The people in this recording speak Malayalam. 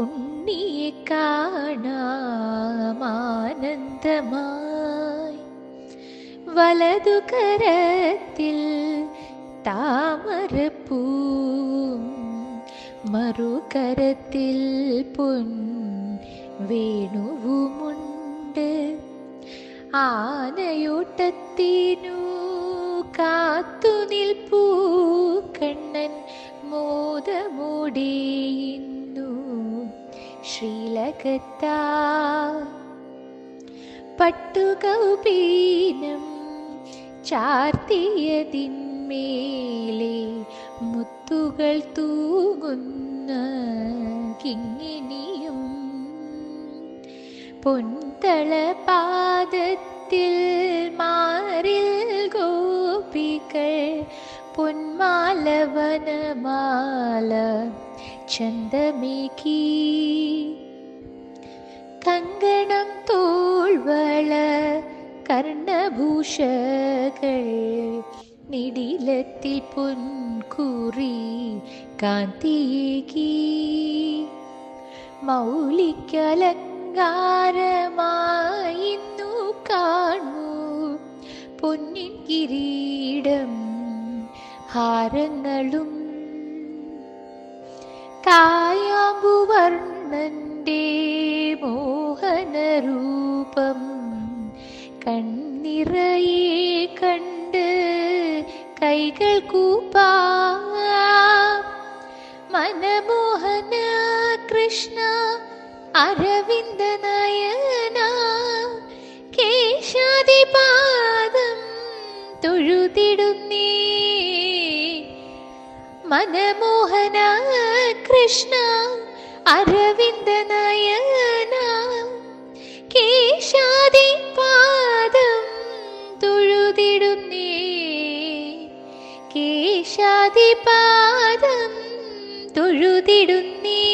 ഉണ്ണിയെ കാണാമാനന്ദമായി വലതു കരത്തിൽ താമരപ്പൂം മറുകരത്തിൽ പൊൻ വേണുവുമുണ്ട്. ആനയോട്ടത്തിനു കാത്തുനിൽപ്പൂ കണ്ണൻ മോദമൂടിയുന്നു ശ്രീലകത്താ. പട്ടുകൗപീനം ചാർത്തിയതിന്മേലെ മുത്തുകൾ തൂകുന്ന കിങ്ങിനിയും. പൊൻതളപാദത്തിൽ മാറിൽ ഗോപികൾ പൊന്മാലവനമാല ചന്തമേകി കങ്കണം തോൾവള കർണഭൂഷകൾ നിടിലത്തിൽ പൊൻകുറി കാന്തിയേകി. മൗലിക്കലങ്കാരമായിന്നു കാണൂ പൊന്നിൻ കിരീടം ഹാരങ്ങളും കായാമ്പുവർണന്റെ മോഹനരൂപം കണ്ണിറയെ കണ്ട് കൈകൾ കൂപ്പാ. മനമോഹന കൃഷ്ണ അരവിന്ദ നയന. കേശാദിപാദം തൊഴുതിടുന്നേ. മനമോഹന കൃഷ്ണ അരവിന്ദ നയന കേശാദി പാദം തൊഴുതിടുന്നേ കേശാദിപാദം തൊഴുതിടുന്നേ